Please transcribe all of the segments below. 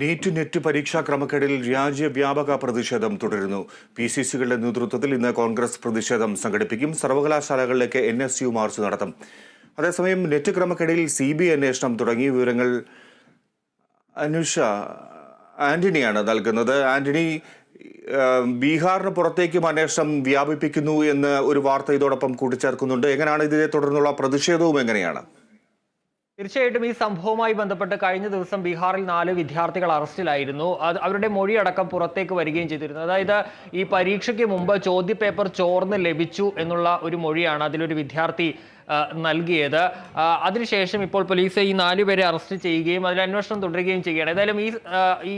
NEET net പരീക്ഷാ ക്രമക്കേടിൽ രാജ്യവ്യാപക പ്രതിഷേധം തുടരുന്നു. പി സി സികളുടെ നേതൃത്വത്തിൽ ഇന്ന് കോൺഗ്രസ് പ്രതിഷേധം സംഘടിപ്പിക്കും. സർവകലാശാലകളിലേക്ക് എൻ എസ് യു മാർച്ച് നടത്തും. അതേസമയം നെറ്റ് ക്രമക്കേടിൽ സി ബി അന്വേഷണം തുടങ്ങിയ വിവരങ്ങൾ അനുഷ ആന്റണിയാണ് നൽകുന്നത്. ആന്റണി ബീഹാറിന് പുറത്തേക്കും അന്വേഷണം വ്യാപിപ്പിക്കുന്നു എന്ന് ഒരു വാർത്ത ഇതോടൊപ്പം കൂട്ടിച്ചേർക്കുന്നുണ്ട്. എങ്ങനെയാണ് ഇതിനെ തുടർന്നുള്ള പ്രതിഷേധവും എങ്ങനെയാണ്? തീർച്ചയായിട്ടും ഈ സംഭവവുമായി ബന്ധപ്പെട്ട് കഴിഞ്ഞ ദിവസം ബീഹാറിൽ നാല് വിദ്യാർത്ഥികൾ അറസ്റ്റിലായിരുന്നു. അത് അവരുടെ മൊഴിയടക്കം പുറത്തേക്ക് വരികയും ചെയ്തിരുന്നു. അതായത് ഈ പരീക്ഷയ്ക്ക് മുമ്പ് ചോദ്യപേപ്പർ ചോർന്ന് ലഭിച്ചു എന്നുള്ള ഒരു മൊഴിയാണ് അതിലൊരു വിദ്യാർത്ഥി നൽകിയത്. അതിനുശേഷം ഇപ്പോൾ പോലീസ് ഈ നാലുപേരെ അറസ്റ്റ് ചെയ്യുകയും അതിൽ അന്വേഷണം തുടരുകയും ചെയ്യുകയാണ്. ഏതായാലും ഈ ഈ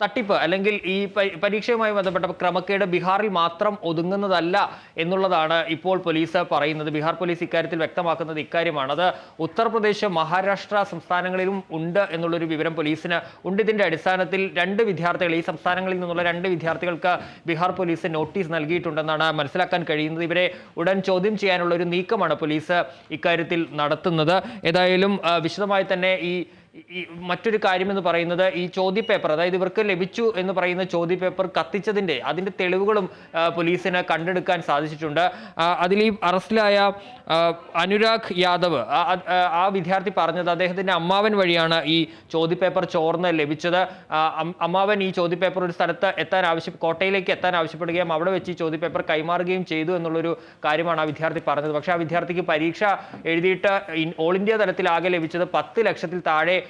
തട്ടിപ്പ് അല്ലെങ്കിൽ ഈ പരീക്ഷയുമായി ബന്ധപ്പെട്ട ക്രമക്കേട് ബീഹാറിൽ മാത്രം ഒതുങ്ങുന്നതല്ല എന്നുള്ളതാണ് ഇപ്പോൾ പോലീസ് പറയുന്നത്. ബീഹാർ പോലീസ് ഇക്കാര്യത്തിൽ വ്യക്തമാക്കുന്നത് ഇക്കാര്യമാണ് അത് ഉത്തർപ്രദേശ് മഹാരാഷ്ട്ര സംസ്ഥാനങ്ങളിലും ഉണ്ട് എന്നുള്ളൊരു വിവരം പോലീസിന് ഉണ്ട്. ഇതിന്റെ അടിസ്ഥാനത്തിൽ രണ്ട് വിദ്യാർത്ഥികൾ ഈ സംസ്ഥാനങ്ങളിൽ നിന്നുള്ള രണ്ട് വിദ്യാർത്ഥികൾക്ക് ബീഹാർ പോലീസ് നോട്ടീസ് നൽകിയിട്ടുണ്ടെന്നാണ് മനസ്സിലാക്കാൻ കഴിയുന്നത്. ഇവരെ ഉടൻ ചോദ്യം ചെയ്യാനുള്ള ഒരു നീക്കമാണ് പോലീസ് ഇക്കാര്യത്തിൽ നടത്തുന്നത്. ഏതായാലും വിശദമായി തന്നെ ഈ ഈ മറ്റൊരു കാര്യം എന്ന് പറയുന്നത് ഈ ചോദ്യപേപ്പർ അതായത് ഇവർക്ക് ലഭിച്ചു എന്ന് പറയുന്ന ചോദ്യപേപ്പർ കത്തിച്ചതിന്റെ അതിന്റെ തെളിവുകളും പോലീസിന് കണ്ടെടുക്കാൻ സാധിച്ചിട്ടുണ്ട്. അതിൽ ഈ അറസ്റ്റിലായ അനുരാഗ് യാദവ് ആ- വിദ്യാർത്ഥി പറഞ്ഞത് അദ്ദേഹത്തിന്റെ അമ്മാവൻ വഴിയാണ് ഈ ചോദ്യപേപ്പർ ചോർന്ന് ലഭിച്ചത്. അമ്മാവൻ ഈ ചോദ്യപേപ്പർ ഒരു സ്ഥലത്ത് എത്താൻ ആവശ്യ കോട്ടയിലേക്ക് എത്താൻ ആവശ്യപ്പെടുകയും അവിടെ വെച്ച് ഈ ചോദ്യപേപ്പർ കൈമാറുകയും ചെയ്തു എന്നുള്ളൊരു കാര്യമാണ് ആ വിദ്യാർത്ഥി പറഞ്ഞത്. പക്ഷേ ആ വിദ്യാർത്ഥിക്ക് പരീക്ഷ എഴുതിയിട്ട് ഓൾ ഇന്ത്യ തലത്തിൽ ആകെ ലഭിച്ചത് പത്ത് ലക്ഷത്തിൽ താഴെ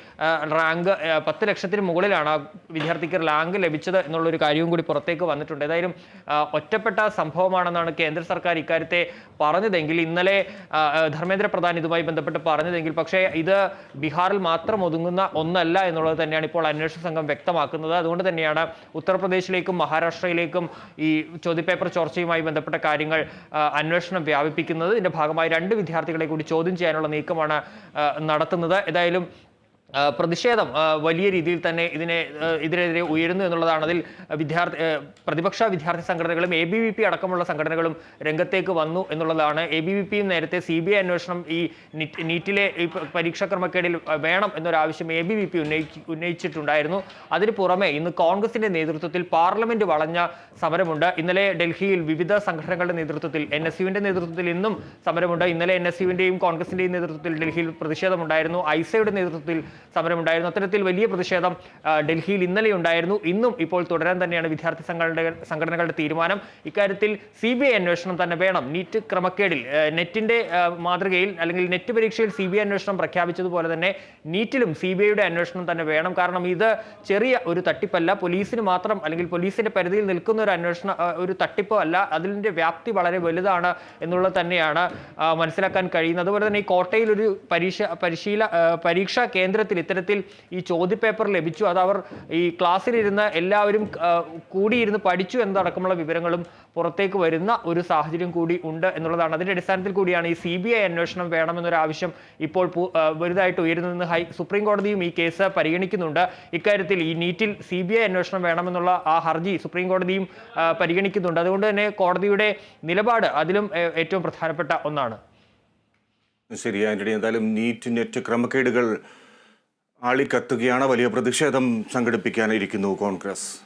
റാങ്ക് പത്ത് ലക്ഷത്തിന് മുകളിലാണ് ആ വിദ്യാർത്ഥിക്ക് റാങ്ക് ലഭിച്ചത് എന്നുള്ളൊരു കാര്യവും കൂടി പുറത്തേക്ക് വന്നിട്ടുണ്ട്. ഏതായാലും ഒറ്റപ്പെട്ട സംഭവമാണെന്നാണ് കേന്ദ്ര സർക്കാർ ഇക്കാര്യത്തെ പറഞ്ഞതെങ്കിൽ ഇന്നലെ ധർമ്മേന്ദ്ര പ്രധാൻ ഇതുമായി ബന്ധപ്പെട്ട് പറഞ്ഞതെങ്കിൽ പക്ഷേ ഇത് ബീഹാറിൽ മാത്രം ഒതുങ്ങുന്ന ഒന്നല്ല എന്നുള്ളത് തന്നെയാണ് ഇപ്പോൾ അന്വേഷണ സംഘം വ്യക്തമാക്കുന്നത്. അതുകൊണ്ട് തന്നെയാണ് ഉത്തർപ്രദേശിലേക്കും മഹാരാഷ്ട്രയിലേക്കും ഈ ചോദ്യപേപ്പർ ചോർച്ചയുമായി ബന്ധപ്പെട്ട കാര്യങ്ങൾ അന്വേഷണം വ്യാപിപ്പിക്കുന്നത്. ഇതിന്റെ ഭാഗമായി രണ്ട് വിദ്യാർത്ഥികളെ കൂടി ചോദ്യം ചെയ്യാനുള്ള നീക്കമാണ് നടത്തുന്നത്. ഏതായാലും പ്രതിഷേധം വലിയ രീതിയിൽ തന്നെ ഇതിനെ ഇതിനെതിരെ ഉയരുന്നു എന്നുള്ളതാണ്. അതിൽ വിദ്യാർത്ഥി പ്രതിപക്ഷ വിദ്യാർത്ഥി സംഘടനകളും എ ബി വി പി അടക്കമുള്ള സംഘടനകളും രംഗത്തേക്ക് വന്നു എന്നുള്ളതാണ്. എ ബി വി പിയും നേരത്തെ സി ബി ഐ അന്വേഷണം ഈ നീറ്റിലെ ഈ പ- പരീക്ഷാ ക്രമക്കേടിൽ ആ, വേണം എന്നൊരാവശ്യം എ ബി വി പി ഉന്നയിച്ച് ഉന്നയിച്ചിട്ടുണ്ടായിരുന്നു. അതിന് പുറമെ ഇന്ന് കോൺഗ്രസിന്റെ നേതൃത്വത്തിൽ പാർലമെന്റ് വളഞ്ഞ സമരമുണ്ട്. ഇന്നലെ ഡൽഹിയിൽ വിവിധ സംഘടനകളുടെ നേതൃത്വത്തിൽ എൻ എസ് യുവിന്റെ നേതൃത്വത്തിൽ ഇന്നും സമരമുണ്ട്. ഇന്നലെ എൻ എസ് യുവിന്റെയും കോൺഗ്രസിന്റെയും നേതൃത്വത്തിൽ ഡൽഹിയിൽ പ്രതിഷേധമുണ്ടായിരുന്നു. ഐസയുടെ നേതൃത്വത്തിൽ സമരമുണ്ടായിരുന്നു. അത്തരത്തിൽ വലിയ പ്രതിഷേധം ഡൽഹിയിൽ ഇന്നലെ ഉണ്ടായിരുന്നു. ഇന്നും ഇപ്പോൾ തുടരാൻ തന്നെയാണ് വിദ്യാർത്ഥി സംഘടന സംഘടനകളുടെ തീരുമാനം. ഇക്കാര്യത്തിൽ സി ബി ഐ അന്വേഷണം തന്നെ വേണം. നീറ്റ് ക്രമക്കേടിൽ നെറ്റിന്റെ മാതൃകയിൽ അല്ലെങ്കിൽ നെറ്റ് പരീക്ഷയിൽ സി ബി ഐ അന്വേഷണം പ്രഖ്യാപിച്ചതുപോലെ തന്നെ നീറ്റിലും സി ബി ഐയുടെ അന്വേഷണം തന്നെ വേണം. കാരണം ഇത് ചെറിയ ഒരു തട്ടിപ്പല്ല. പോലീസിന് മാത്രം അല്ലെങ്കിൽ പോലീസിന്റെ പരിധിയിൽ നിൽക്കുന്ന ഒരു അന്വേഷണ ഒരു തട്ടിപ്പോ അല്ല. അതിന്റെ വ്യാപ്തി വളരെ വലുതാണ് എന്നുള്ളത് തന്നെയാണ് മനസ്സിലാക്കാൻ കഴിയുന്നത്. അതുപോലെ തന്നെ ഈ കോട്ടയിൽ ഒരു പരീക്ഷ പരിശീല പരീക്ഷാ പരീക്ഷാ കേന്ദ്രത്തിൽ ഇത്തരത്തിൽ ഈ ചോദ്യപേപ്പർ ലഭിച്ചു. അത് അവർ ഈ ക്ലാസ്സിലിരുന്ന് എല്ലാവരും കൂടിയിരുന്ന് പഠിച്ചു എന്നതടക്കമുള്ള വിവരങ്ങളും പുറത്തേക്ക് വരുന്ന ഒരു സാഹചര്യം കൂടി ഉണ്ട് എന്നുള്ളതാണ്. അതിന്റെ അടിസ്ഥാനത്തിൽ കൂടിയാണ് ഈ സി ബി ഐ അന്വേഷണം വേണമെന്നൊരു ആവശ്യം ഇപ്പോൾ വലുതായിട്ട് ഉയരുന്നതെന്ന് ഹൈ സുപ്രീം കോടതിയും ഈ കേസ് പരിഗണിക്കുന്നുണ്ട്. ഇക്കാര്യത്തിൽ ഈ നീറ്റിൽ സി ബി ഐ അന്വേഷണം വേണമെന്നുള്ള ആ ഹർജി സുപ്രീം കോടതിയും പരിഗണിക്കുന്നുണ്ട്. അതുകൊണ്ട് തന്നെ കോടതിയുടെ നിലപാട് അതിലും ഏറ്റവും പ്രധാനപ്പെട്ട ഒന്നാണ്. ശരി ആന്റണി. എന്തായാലും നീറ്റ് നെറ്റ് ക്രമക്കേടുകൾ ആളിക്കത്തുകയാണ് വലിയ പ്രതിഷേധം സംഘടിപ്പിക്കാനിരിക്കുന്നു കോൺഗ്രസ്.